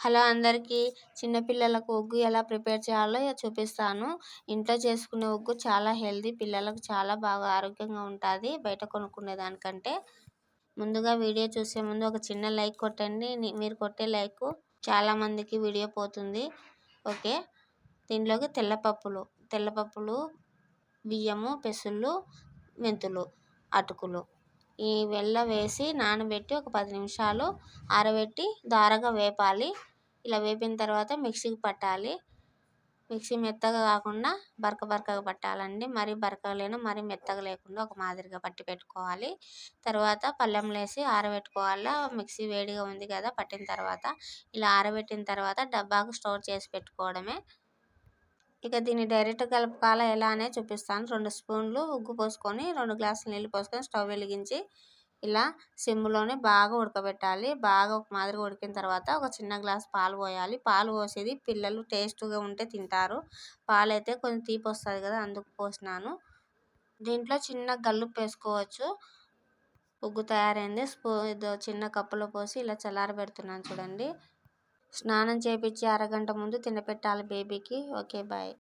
Hello అందరికీ. చిన్నపిల్లలకు ఒగ్గు ఎలా ప్రిపేర్ చేయాలో చూపిస్తాను. ఇంట్లో చేసుకునే ఒగ్గు చాలా హెల్దీ పిల్లలకు చాలా బాగా ఆరోగ్యంగా ఉంటుంది బయట కొనుక్కునే దానికంటే. ముందుగా వీడియో చూసే ముందు ఒక చిన్న లైక్ కొట్టండి. మీరు కొట్టే లైక్ చాలామందికి వీడియో పోతుంది. ఓకే? దీనిలోకి తెల్లపప్పులు. తెల్లపప్పులు బియ్యము పెసులు మెంతులు అటుకులు. ఈ వెల్ల వేసి నానబెట్టి ఒక పది నిమిషాలు ఆరబెట్టి దారగా వేపాలి. ఇలా వేపిన తర్వాత మిక్సీకి పట్టాలి. మిక్సీ మెత్తగా కాకుండా బరక బరకగా పట్టాలండి. మరీ బరకగా లేను మరీ మెత్తగా లేకుండా ఒక మాదిరిగా పట్టి పెట్టుకోవాలి. తర్వాత పళ్ళెంలో వేసి ఆరబెట్టుకోవాలి? మిక్సీ వేడిగా ఉంది కదా పట్టిన తర్వాత. ఇలా ఆరబెట్టిన తర్వాత డబ్బాకు స్టోర్ చేసి పెట్టుకోవడమే. ఇక దీన్ని డైరెక్ట్ కలపాలా ఎలా చూపిస్తాను. రెండు స్పూన్లు ఉగ్గు పోసుకొని రెండు గ్లాసులు నీళ్ళు పోసుకొని స్టవ్ వెలిగించి ఇలా సిమ్లోనే బాగా ఉడకబెట్టాలి. బాగా ఒక మాదిరిగా ఉడికిన తర్వాత ఒక చిన్న గ్లాస్ పాలు పోయాలి. పాలు పోసేది పిల్లలు టేస్ట్గా ఉంటే తింటారు. పాలు అయితే కొంచెం తీపి వస్తుంది కదా అందుకు పోసినాను. దీంట్లో చిన్న గల్లుపు వేసుకోవచ్చు. ఉగ్గు తయారైంది. స్పూ చిన్న కప్పులో పోసి ఇలా చల్లారబెడుతున్నాను చూడండి. స్నానం చేయించి అరగంట ముందు తినపెట్టాలి బేబీకి. Okay bye.